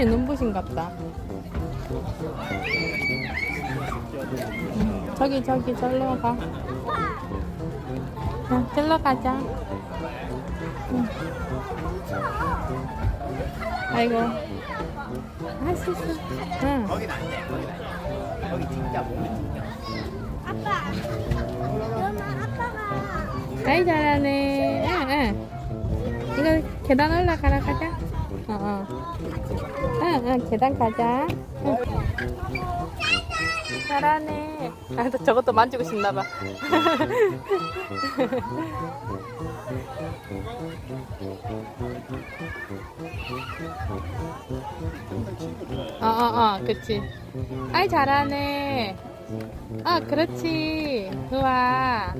아저씨 눈부신 같다. 음, 저기 저기 절로 가. 자, 절로 가자. 응. 아이고. 할수 있어. 응. 거긴 안 돼. 거기 진짜 몸이 진짜. 아빠. 그러면 아빠가 아이 잘하네. 응, 응. 이거 계단 올라가라 가자. 어, 어. 응, 응, 계단 가자. 응. 잘하네. 아, 또 저것도 만지고 싶나 봐. 어, 어, 어, 그치. 아이, 잘하네. 아, 그렇지. 우와.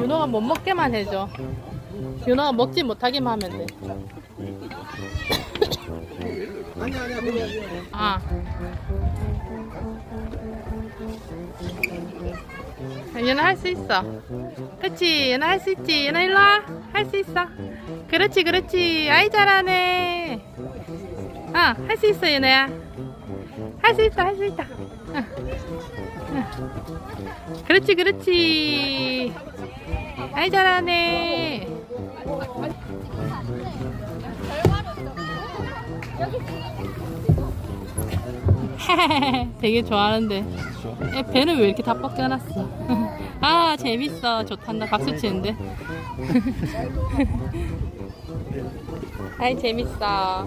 윤호가 못 먹게만 해줘. 윤호가 먹지 못하게만 하면 돼. 아니야 아니야 그게 아. 얘는 할수 있어. 그치? 얘는 할수 있지? 얘는 일로 와. 할 수 있어. 그렇지, 그렇지. 아이, 잘하네. 아, 할 수 있어, 얘네야. 할 수 있어, 할 수 있다. 응. 응. 그렇지, 그렇지. 아이, 잘하네. 되게 좋아하는데. 애 배는 왜 이렇게 다 벗겨놨어 아 재밌어. 좋단다. 박수 치는데. 아이 재밌어